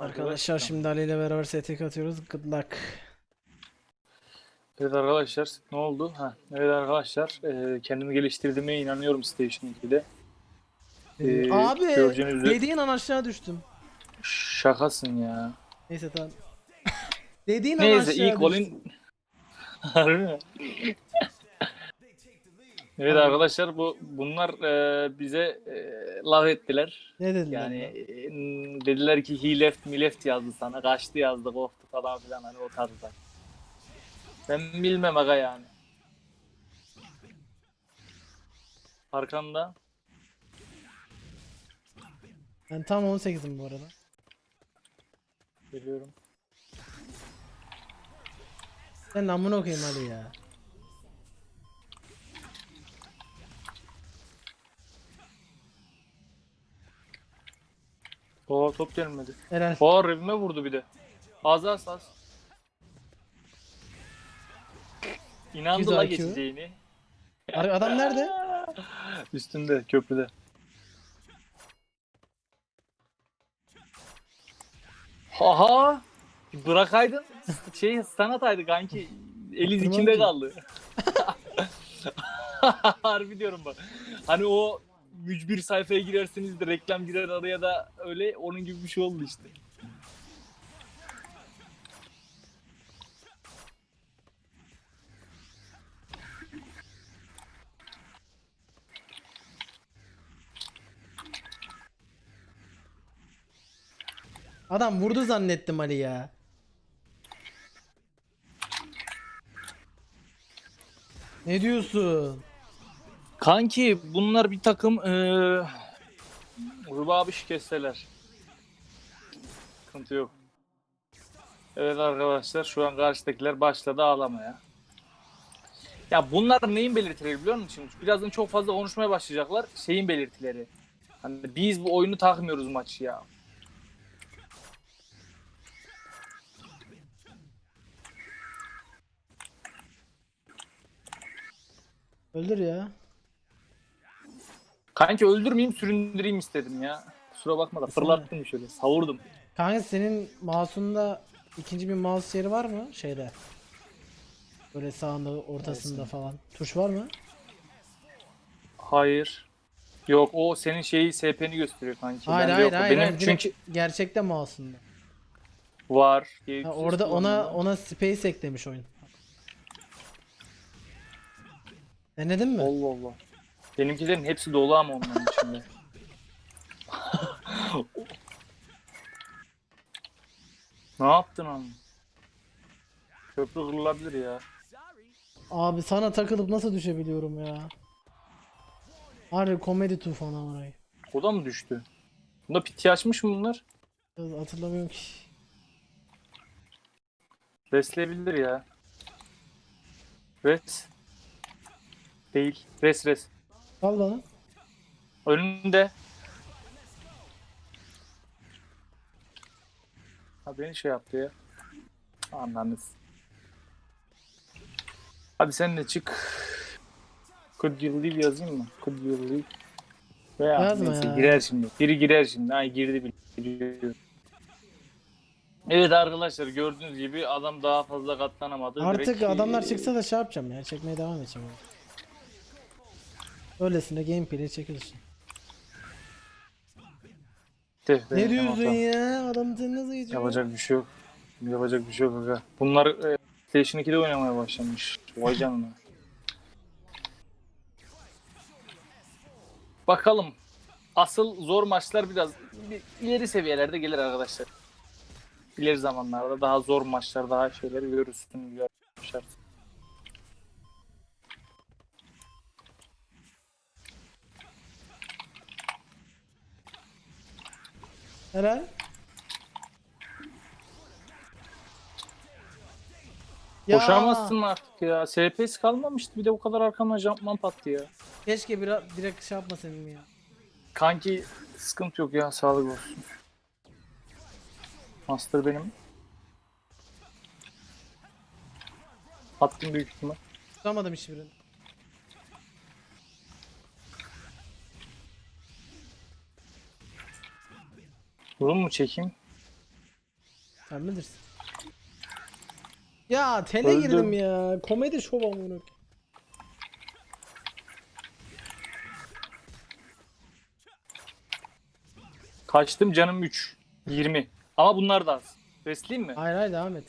Arkadaşlar şimdi Ali ile beraber STK atıyoruz. Good luck. Evet arkadaşlar ne oldu? Ha, evet arkadaşlar e, kendimi geliştirdiğime inanıyorum Station 2'de. Ee, Abi göreceğiniz üzere- dediğin an aşağı düştüm. Şakasın ya. Neyse tamam. dediğin an Neyse aşağı ilk düştüm. golün... Harbi mi? Evet arkadaşlar bu bunlar e, bize e, laf ettiler. Ne dedin? Yani e, dediler ki he left me left yazdı sana. Kaçtı yazdı korktu falan filan hani o tarzda. Ben bilmem aga yani. Arkanda. ben tam 18'im bu arada. Geliyorum. Sen amına okuyayım Ali ya. Oo top gelmedi. Helal. Oo revime vurdu bir de. Ağzı hassas. İnandı Güzel la IQ. geçeceğini. Ar- Adam nerede? Üstünde köprüde. Aha! Bırakaydın. Şey sanataydı kanki. Eliz Hatırlamam içinde kaldı. Harbi diyorum bak. Hani o mücbir sayfaya girersiniz de reklam girer araya da öyle onun gibi bir şey oldu işte. Adam vurdu zannettim Ali ya. Ne diyorsun? Kanki bunlar bir takım eee rubabı şikesteler. Sıkıntı yok. Evet arkadaşlar şu an karşıdakiler başladı ağlamaya. Ya bunlar neyin belirtileri biliyor musun? Şimdi birazdan çok fazla konuşmaya başlayacaklar. Şeyin belirtileri. Hani biz bu oyunu takmıyoruz maçı ya. Öldür ya. Kanki öldürmeyeyim süründüreyim istedim ya. Kusura bakma da fırlattım şöyle savurdum. Kanka senin mouse'unda ikinci bir mouse yeri var mı şeyde? Böyle sağında ortasında falan. Tuş var mı? Hayır. Yok o senin şeyi SP'ni gösteriyor kanki. Hayır Bende hayır yok hayır. Benim hayır. Çünkü gerçekte mouse'unda. var. Ha, orada ona ona space eklemiş oyun. Denedin mi? Allah Allah. Benimkilerin hepsi dolu ama onların içinde. ne yaptın onu? Köprü kırılabilir ya. Abi sana takılıp nasıl düşebiliyorum ya? Harbi komedi tufanı orayı. O da mı düştü? Bunda piti açmış mı bunlar? Hatırlamıyorum ki. Resleyebilir ya. Res. Değil. Res res. Al bana. Önünde. Ha beni şey yaptı ya. Anladınız. Hadi sen de çık. Could you leave yazayım mı? Could you leave? Veya Yazma neyse ya. girer şimdi. Biri girer şimdi. Ay girdi bile. Evet arkadaşlar gördüğünüz gibi adam daha fazla katlanamadı. Artık Direkt, adamlar eee, çıksa da şey yapacağım ya. Çekmeye devam edeceğim. abi. Öylesine gameplay çekilsin. de- Ne diyorsun ya? Adam seni nasıl geçiyor? Yapacak bir şey yok. Yapacak bir şey yok aga. Bunlar e, PlayStation 2'de oynamaya başlamış. Vay canına. Bakalım. Asıl zor maçlar biraz bir ileri seviyelerde gelir arkadaşlar. İleri zamanlarda daha zor maçlar, daha şeyler görürsün. görürsün. Helal. Ya, Koşamazsın artık ya. SPS kalmamıştı. Bir de bu kadar arkamdan jumpman pattı ya. Keşke bir direkt şey yapmasaydım ya. Kanki sıkıntı yok ya. Sağlık olsun. Master benim. Attım büyük ihtimal. Tutamadım hiçbirini. Vurun mu çekeyim? Sen bilirsin. Ya tele Öldüm. girdim ya. Komedi şov amına. Kaçtım canım 3. 20. Ama bunlar da az. Besleyeyim mi? Hayır hayır devam et.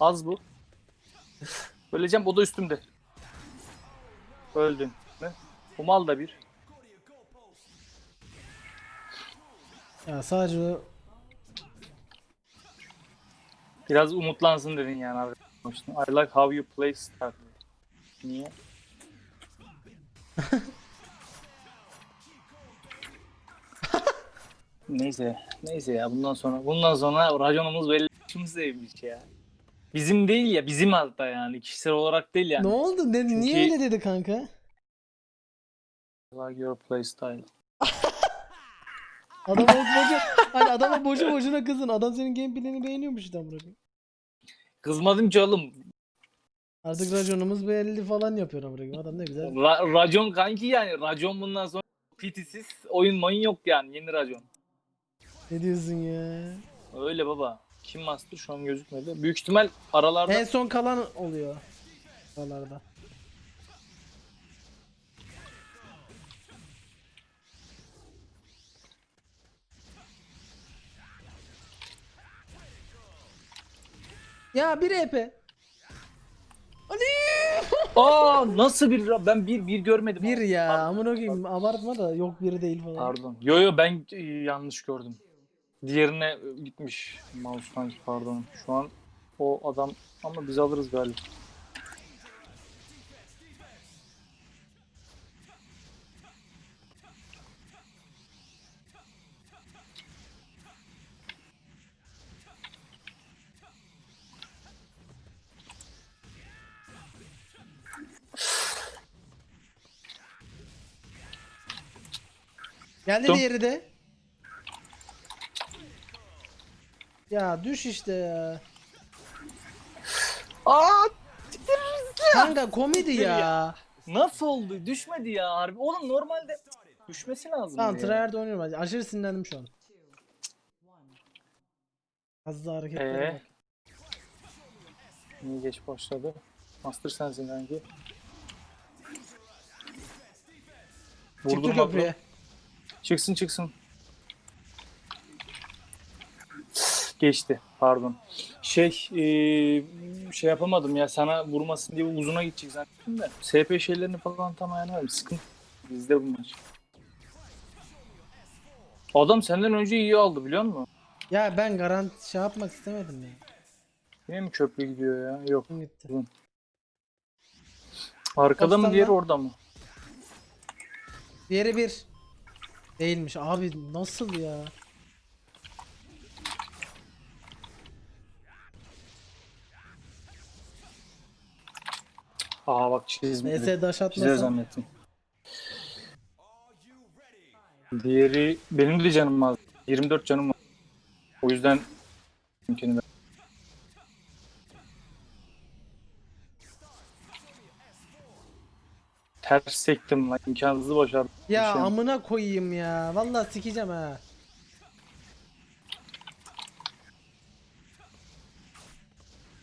Az bu. Öleceğim o da üstümde. Öldün. Ne? Bu mal da bir. Ya sadece Biraz umutlansın dedin yani abi. I like how you play Star. Niye? neyse, neyse ya bundan sonra bundan sonra raconumuz belli işimiz evmiş ya. Bizim değil ya, bizim hatta yani kişisel olarak değil yani. Ne oldu? Ne, niye Çünkü- öyle dedi kanka? I like your play style. Adama boşu, hani adama boşu boşuna kızın. Adam senin gameplay'ini beğeniyormuş işte amına koyayım. Kızmadım ki oğlum. Artık raconumuz belli falan yapıyor amına koyayım. Adam ne güzel. Ra- racon kanki yani. Racon bundan sonra pitisiz oyun mayın yok yani. Yeni racon. Ne diyorsun ya? Öyle baba. Kim master şu an gözükmedi. Büyük ihtimal aralarda En son kalan oluyor. Oralarda. Ya bir EP. Ali! Aa nasıl bir ra- ben bir bir görmedim. Bir ya Pardon, amına koyayım abartma da yok biri değil falan. Pardon. Yo yo ben e, yanlış gördüm. Diğerine e, gitmiş mouse pardon. Şu an o adam ama biz alırız galiba. Geldi Tum. diğeri de. Ya düş işte ya. Aa Kanka komedi ya. nasıl oldu? Düşmedi ya harbi. Oğlum normalde düşmesi lazım. Tamam ya. tryhard oynuyorum. hadi. Aşırı sinirlendim şu an. Daha hareketler Ee? Niye geç başladı? Master sensin kanki. Çıktı Vurdum köprüye. Çıksın çıksın. Geçti. Pardon. Şey eee, şey yapamadım ya sana vurmasın diye uzuna gidecek zannettim de. SP şeylerini falan tam ayarlamadım. Sıkıntı. Bizde bu maç. Adam senden önce iyi aldı biliyor musun? Ya ben garanti şey yapmak istemedim ya. Yine mi köprü gidiyor ya? Yok. Gitti? Arkada mı Aslanla. diğeri orada mı? Diğeri bir. Değilmiş. Abi nasıl ya? Aa bak çizmedi. NS daş Çizer zannettim. Diğeri benim de canım az. 24 canım var. O yüzden mümkün Ters sektim lan. imkansızı başardım. Ya Düşen. amına koyayım ya. Vallahi sikeceğim ha.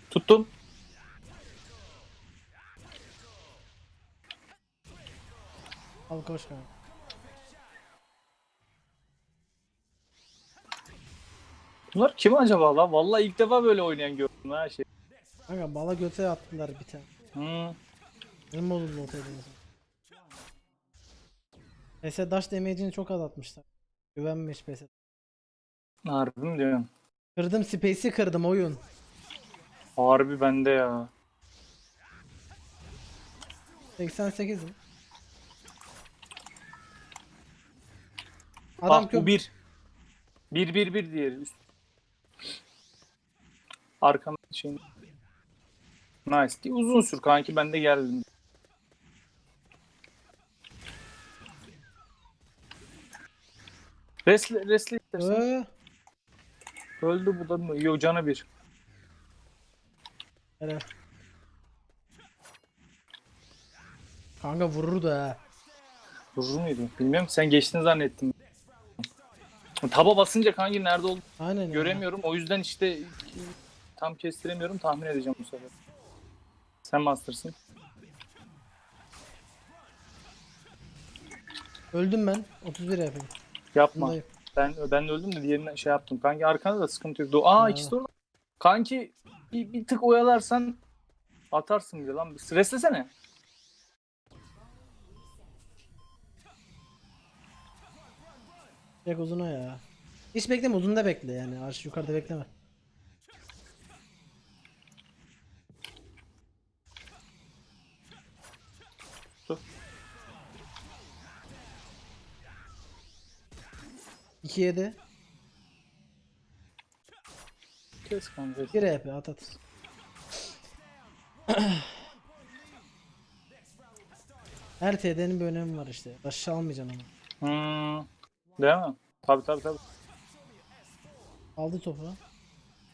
Tuttum. Al koş kanka. Bunlar kim acaba lan? Vallahi ilk defa böyle oynayan gördüm ha şey. Kanka bala göte attılar bir tane. Hmm. Benim bozuldu o telefon. PS dash damage'ini çok az atmışlar. Güvenmiş PS. Harbi mi diyorsun? Kırdım space'i kırdım oyun. Harbi bende ya. 88 mi? Adam Bak bu bir. Bir bir bir diğeri. Üst. Arkamda şey. Nice. Uzun sür kanki ben de geldim. Resle, resle istersen. Ee, Öldü bu da mı? Yok canı bir. helal. Kanka vurur da ha. Vurur muydu? Bilmiyorum sen geçtin zannettim. Taba basınca kanki nerede olduğunu Aynen ya. göremiyorum. O yüzden işte tam kestiremiyorum. Tahmin edeceğim bu sefer. Sen mastersın. Öldüm ben. 31 yapayım. Yapma. Ben ben de öldüm de diğerine şey yaptım. Kanki arkanda da sıkıntı yok. Aa Ha. ikisi de orada. Kanki bir, bir tık oyalarsan atarsın bile lan. Streslesene. Direkt uzuna ya. Hiç bekleme uzunda bekle yani. Arşı yukarıda bekleme. 2 7. Kes kanka. Bir HP at at. Her TD'nin bir önemi var işte. Aşağı almayacaksın ama. Hmm. Değil mi? Tabi tabi tabi. Aldı topu.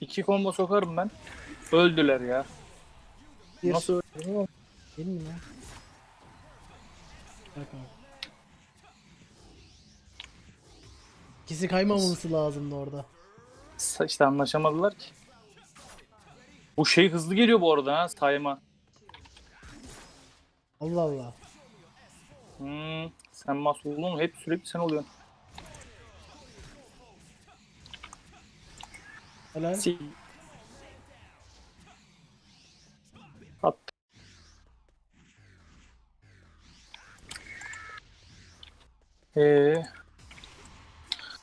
İki combo sokarım ben. Öldüler ya. Bir. Nasıl öldü? Değil mi lan? Bak. İkisi kaymamaması lazımdı orada. İşte anlaşamadılar ki. Bu şey hızlı geliyor bu arada ha sayma. Allah Allah. Hmm, sen mahsulun hep sürekli sen oluyorsun. Helal. Si- At. Ee,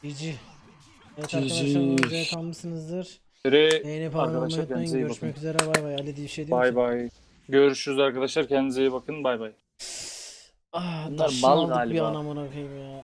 GG. Evet arkadaşlar umarım kalmışsınızdır. Beğenip abone olmayı unutmayın. Görüşmek bakın. üzere bay bay. Ali diye bir şey Bay bay. Görüşürüz arkadaşlar. Kendinize iyi bakın. Bay bay. Ah, Bunlar bal aldık bir galiba. anamına koyayım ya.